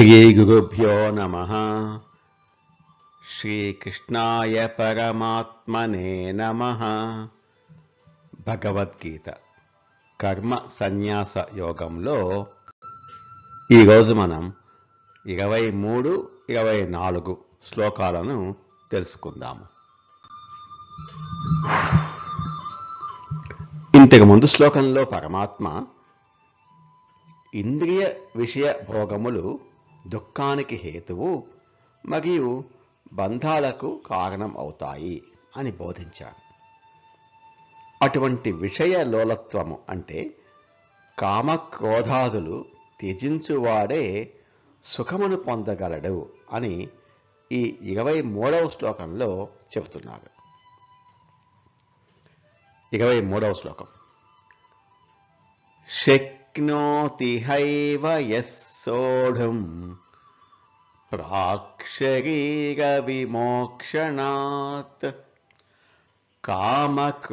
శ్రీగురుభ్యో నమ శ్రీకృష్ణాయ పరమాత్మనే నమ భగవద్గీత కర్మ సన్యాస యోగంలో ఈరోజు మనం ఇరవై మూడు ఇరవై నాలుగు శ్లోకాలను తెలుసుకుందాము. ఇంతకు ముందు శ్లోకంలో పరమాత్మ ఇంద్రియ విషయ భోగములు దుఃఖానికి హేతువు మరియు బంధాలకు కారణం అవుతాయి అని బోధించారు. అటువంటి విషయ లోలత్వము అంటే కామక్రోధాదులు త్యజించువాడే సుఖమును పొందగలడు అని ఈ ఇరవై మూడవ శ్లోకంలో చెబుతున్నారు. ఇరవై మూడవ శ్లోకం. శక్నోతి హైవ సోఢుం ప్రాక్షరీర విమోక్షణాత్ కామక్రోధోద్భవం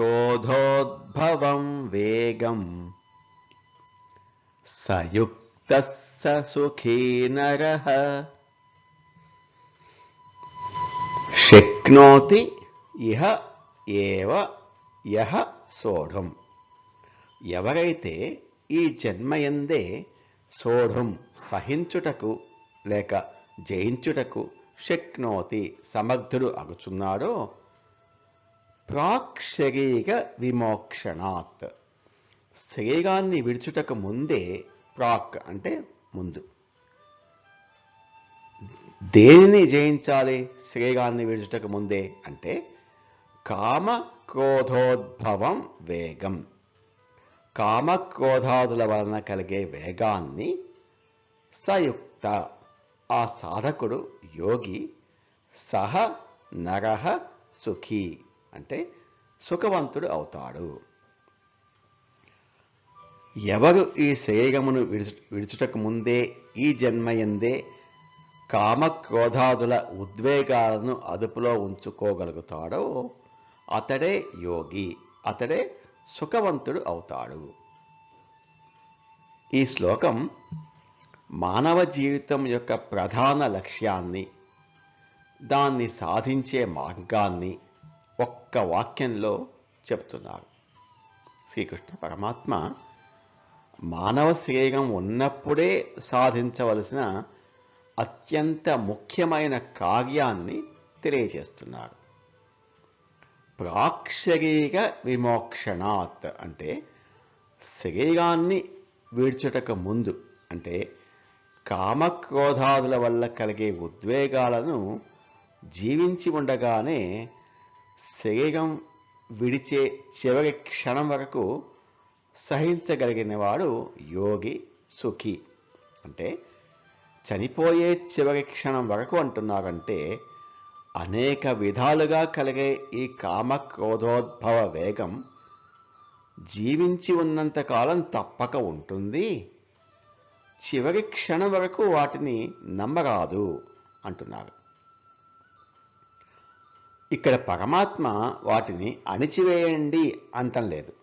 వేగం సయుక్త స సుఖీ నరః శక్నోతి ఇహ ఏవ యహ సోఢం. ఎవరైతే ఈ జన్మయందే సోఢుం సహించుటకు లేక జయించుటకు శక్నోతి సమర్థుడు అగుచున్నాడో? ప్రాక్ శరీర విమోక్షణాత్. శరీరాన్ని విడుచుటకు ముందే ప్రాక్ అంటే ముందు. దేనిని జయించాలి? శరీరాన్ని విడుచుటకు ముందే అంటే కామ క్రోధోద్భవం వేగం. కామక్రోధాదుల వలన కలిగే వేగాన్ని సయుక్త. ఆ సాధకుడు యోగి సహ నరహ సుఖీ. అంటే సుఖవంతుడు అవుతాడు. ఎవరు ఈ శరీరమును విడుచు విడుచుటకు ముందే ఈ జన్మయందే కామక్రోధాదుల ఉద్వేగాలను అదుపులో ఉంచుకోగలుగుతాడో అతడే యోగి. అతడే సుఖవంతుడు అవుతాడు. ఈ శ్లోకం మానవ జీవితం యొక్క ప్రధాన లక్ష్యాన్ని దాన్ని సాధించే మార్గాన్ని ఒక్క వాక్యంలో చెప్తున్నారు శ్రీకృష్ణ పరమాత్మ మానవ శరీరం ఉన్నప్పుడే సాధించవలసిన అత్యంత ముఖ్యమైన కార్యాన్ని తెలియజేస్తున్నారు. ప్రాక్షరీక విమోక్షణాత్ అంటే శరీరాన్ని విడిచుటకు ముందు అంటే కామక్రోధాదుల వల్ల కలిగే ఉద్వేగాలను జీవించి ఉండగానే శరీరం విడిచే చివరి క్షణం వరకు సహించగలిగిన వాడు యోగి సుఖి. అంటే చనిపోయే చివరి క్షణం వరకు అంటున్నారంటే అనేక విధాలుగా కలిగే ఈ కామక్రోధోద్భవ వేగం జీవించి ఉన్నంత కాలం తప్పక ఉంటుంది. చివరి క్షణం వరకు వాటిని నమ్మరాదు అంటున్నారు. ఇక్కడ పరమాత్మ వాటిని అణిచివేయండి అంటం లేదు.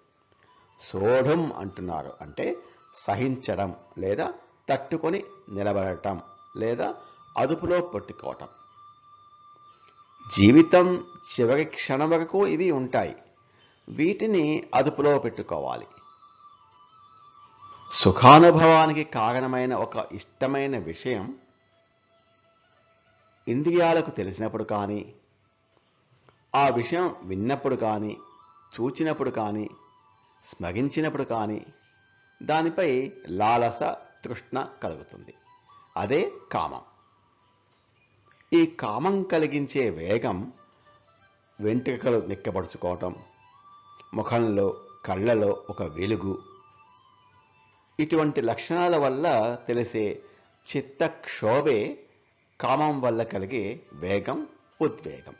సోఢం అంటున్నారు అంటే సహించడం లేదా తట్టుకొని నిలబడటం లేదా అదుపులో పట్టుకోవటం. జీవితం చివరి క్షణం వరకు ఇవి ఉంటాయి. వీటిని అదుపులో పెట్టుకోవాలి. సుఖానుభవానికి కారణమైన ఒక ఇష్టమైన విషయం ఇంద్రియాలకు తెలిసినప్పుడు కానీ ఆ విషయం విన్నప్పుడు కానీ చూచినప్పుడు కానీ స్మరించినప్పుడు కానీ దానిపై లాలస తృష్ణ కలుగుతుంది. అదే కామం. ఈ కామం కలిగించే వేగం వెంట్రుకలు నిక్కబడుచుకోవటం ముఖంలో కళ్ళలో ఒక వెలుగు. ఇటువంటి లక్షణాల వల్ల తెలిసే చిత్తక్షోభే కామం వల్ల కలిగే వేగం ఉద్వేగం.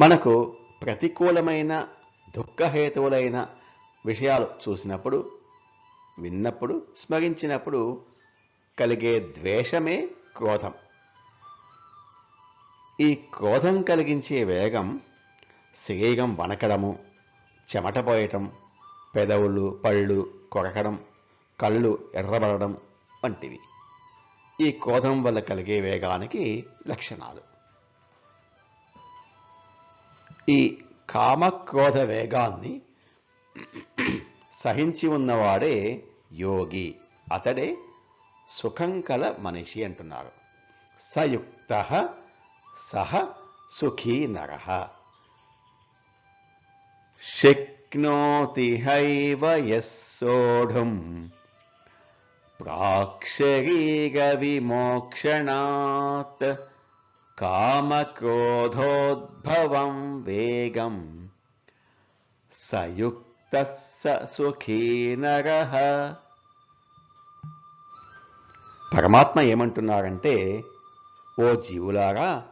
మనకు ప్రతికూలమైన దుఃఖహేతువులైన విషయాలు చూసినప్పుడు విన్నప్పుడు స్మరించినప్పుడు కలిగే ద్వేషమే క్రోధం. ఈ క్రోధం కలిగించే వేగం శరీరం వణకడము చెమటపోయటం పెదవులు పళ్ళు కొరకడం కళ్ళు ఎర్రబడడం వంటివి. ఈ క్రోధం వల్ల కలిగే వేగానికి లక్షణాలు. ఈ కామక్రోధ వేగాన్ని సహించి ఉన్నవాడే యోగి. అతడే సుఖం కల మనిషి అంటున్నారు. సయుక్త సహ సుఖీ నర. శక్నోతి హైవ యస్సోఢుం ప్రాక్షరీగ విమోక్షణాత్ కామక్రోధోద్భవం వేగం. సయుక్త స సుఖీ నర. పరమాత్మ ఏమంటున్నారంటే ఓ జీవులారా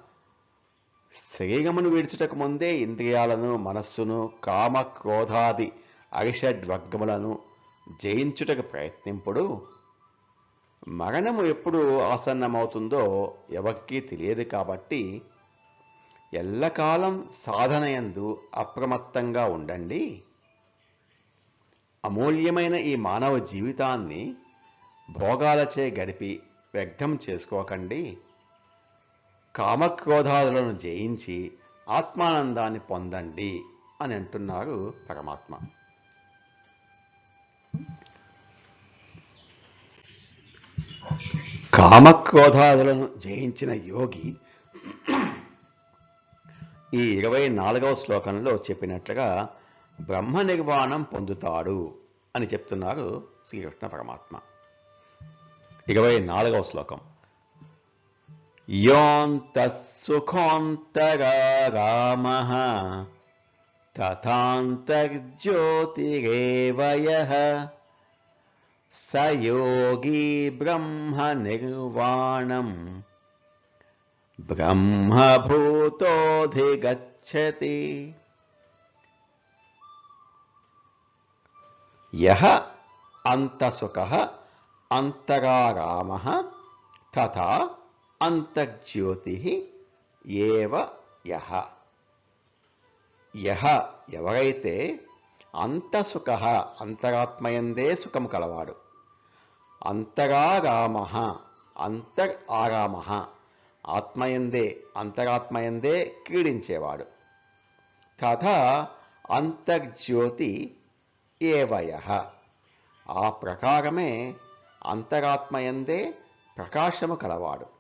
శరీరమును విడిచుటకు ముందే ఇంద్రియాలను మనస్సును కామ క్రోధాది అరిషడ్వర్గములను జయించుటకు ప్రయత్నింపుడు. మరణము ఎప్పుడు ఆసన్నమవుతుందో ఎవరికీ తెలియదు కాబట్టి ఎల్లకాలం సాధనయందు అప్రమత్తంగా ఉండండి. అమూల్యమైన ఈ మానవ జీవితాన్ని భోగాలచే గడిపి వ్యర్థం చేసుకోకండి. కామక్రోధాదులను జయించి ఆత్మానందాన్ని పొందండి అని అంటున్నారు పరమాత్మ. కామక్రోధాదులను జయించిన యోగి ఈ ఇరవై నాలుగవ శ్లోకంలో చెప్పినట్లుగా బ్రహ్మ నిర్వాణం పొందుతాడు అని చెప్తున్నారు శ్రీకృష్ణ పరమాత్మ. ఇరవై నాలుగవ శ్లోకం. योऽन्तः तथान्तर्ज्योतिरेव यः। स योगी ब्रह्मनिर्वाणम् ब्रह्मभूतोऽधिगच्छति। यः अन्तसुखः अन्तगागामः तथा అంతర్జ్యోతి ఏవ యహ యహ ఎవరైతే అంతసుఖ అంతరాత్మయందే సుఖము కలవాడు అంతరారామ అంతర్ ఆరామ ఆత్మయందే అంతరాత్మయందే క్రీడించేవాడు. తథా అంతర్జ్యోతి ఏవయ ఆ ప్రకారమే అంతరాత్మయందే ప్రకాశము కలవాడు.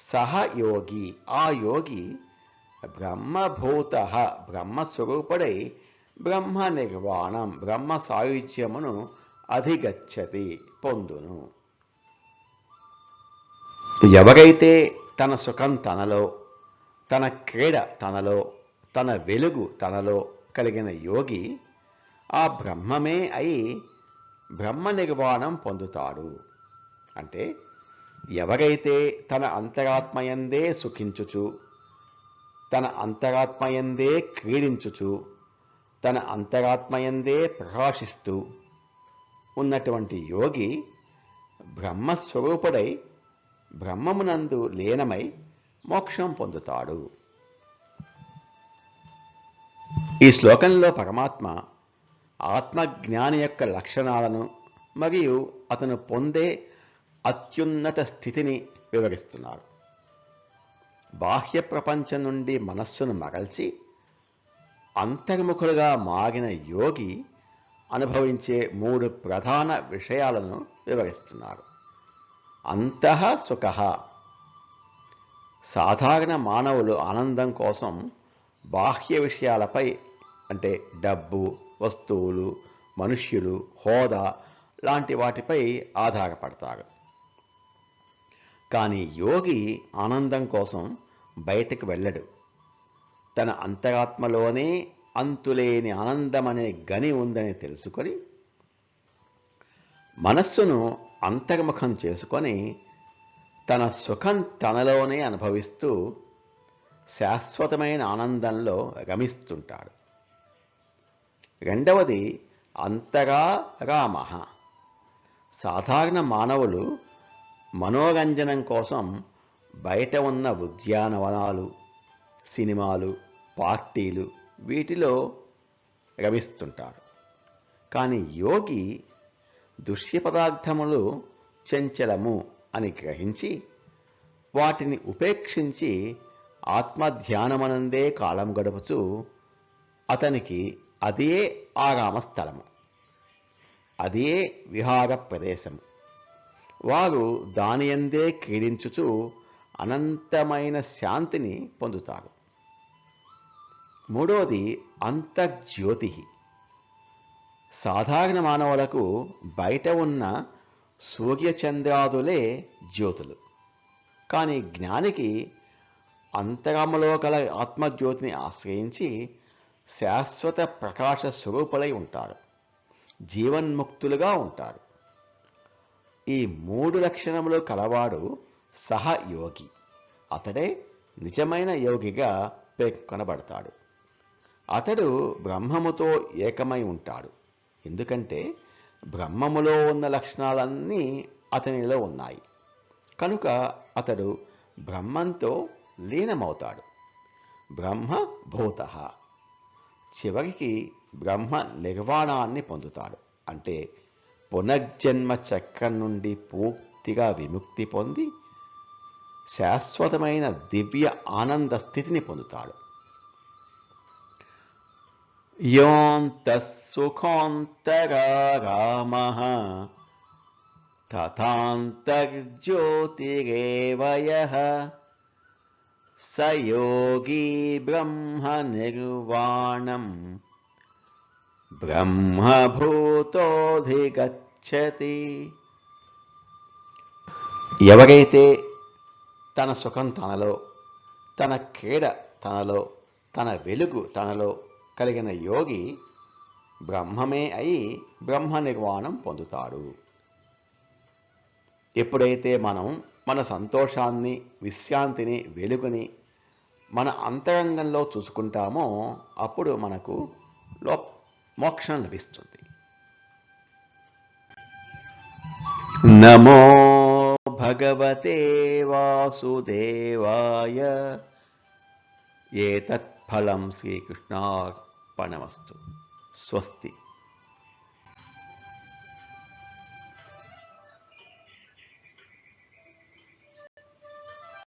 సహయోగి. ఆ యోగి బ్రహ్మభూత బ్రహ్మస్వరూపుడై బ్రహ్మ నిర్వాణం బ్రహ్మ సాయుధ్యమును అధిగచ్చతి పొందును. ఎవరైతే తన సుఖం తనలో తన క్రీడ తనలో తన వెలుగు తనలో కలిగిన యోగి ఆ బ్రహ్మమే అయి బ్రహ్మ నిర్వాణం పొందుతాడు. అంటే ఎవరైతే తన అంతరాత్మయందే సుఖించుచు తన అంతరాత్మయందే క్రీడించుచు తన అంతరాత్మయందే ప్రకాశిస్తూ ఉన్నటువంటి యోగి బ్రహ్మస్వరూపుడై బ్రహ్మమునందు లీనమై మోక్షం పొందుతాడు. ఈ శ్లోకంలో పరమాత్మ ఆత్మజ్ఞాని యొక్క లక్షణాలను మరియు అతను పొందే అత్యున్నత స్థితిని వివరిస్తున్నారు. బాహ్య ప్రపంచం నుండి మనస్సును మరల్చి అంతర్ముఖులుగా మారిన యోగి అనుభవించే మూడు ప్రధాన విషయాలను వివరిస్తున్నారు. అంతః సుఖ. సాధారణ మానవులు ఆనందం కోసం బాహ్య విషయాలపై అంటే డబ్బు వస్తువులు మనుష్యులు హోదా లాంటి వాటిపై ఆధారపడతారు. కానీ యోగి ఆనందం కోసం బయటకు వెళ్ళడు. తన అంతరాత్మలోనే అంతులేని ఆనందమనే గని ఉందని తెలుసుకొని మనస్సును అంతర్ముఖం చేసుకొని తన సుఖం తనలోనే అనుభవిస్తూ శాశ్వతమైన ఆనందంలో రమిస్తుంటాడు. రెండవది అంతగా రామ సాధారణ మానవులు మనోరంజనం కోసం బయట ఉన్న ఉద్యానవనాలు సినిమాలు పార్టీలు వీటిలో రవిస్తుంటారు. కానీ యోగి దృశ్య పదార్థములు చంచలము అని గ్రహించి వాటిని ఉపేక్షించి ఆత్మధ్యానమనందే కాలం గడుపుచు అతనికి అదే ఆరామ స్థలము అదే విహార ప్రదేశము వారు దానియందే క్రీడించుచు అనంతమైన శాంతిని పొందుతారు. మూడవది అంతర్జ్యోతి సాధారణ మానవులకు బయట ఉన్న సూర్యచంద్రాదులే జ్యోతులు. కానీ జ్ఞానికి అంతరములో గల ఆత్మజ్యోతిని ఆశ్రయించి శాశ్వత ప్రకాశ స్వరూపులై ఉంటారు. జీవన్ముక్తులుగా ఉంటారు. ఈ మూడు లక్షణములు కలవాడు సహయోగి. అతడే నిజమైన యోగిగా పేర్కొనబడతాడు. అతడు బ్రహ్మముతో ఏకమై ఉంటాడు. ఎందుకంటే బ్రహ్మములో ఉన్న లక్షణాలన్నీ అతనిలో ఉన్నాయి. కనుక అతడు బ్రహ్మంతో లీనమవుతాడు. బ్రహ్మభూత చివరికి బ్రహ్మ నిర్వాణాన్ని పొందుతాడు. అంటే పునర్జన్మ చక్రం నుండి పూర్తిగా విముక్తి పొంది శాశ్వతమైన దివ్య ఆనంద స్థితిని పొందుతాడు. యోంతఃసుఖోంతరామ తథాంతర్జ్యోతిరేవయ సయోగీ బ్రహ్మ నిర్వాణం బ్రహ్మభూతోధిగచ్చతి. ఎవరైతే తన సుఖం తనలో తన క్రీడ తనలో తన వెలుగు తనలో కలిగిన యోగి బ్రహ్మమే అయి బ్రహ్మ నిర్వాణం పొందుతాడు. ఎప్పుడైతే మనం మన సంతోషాన్ని విశ్రాంతిని వెలుగుని మన అంతరంగంలో చూసుకుంటామో అప్పుడు మనకు లో మోక్షం లభిస్తుంది. నమో భగవతే వాసుదేవాయ. ఏతత్ఫలం శ్రీకృష్ణార్పణమస్తు. స్వస్తి.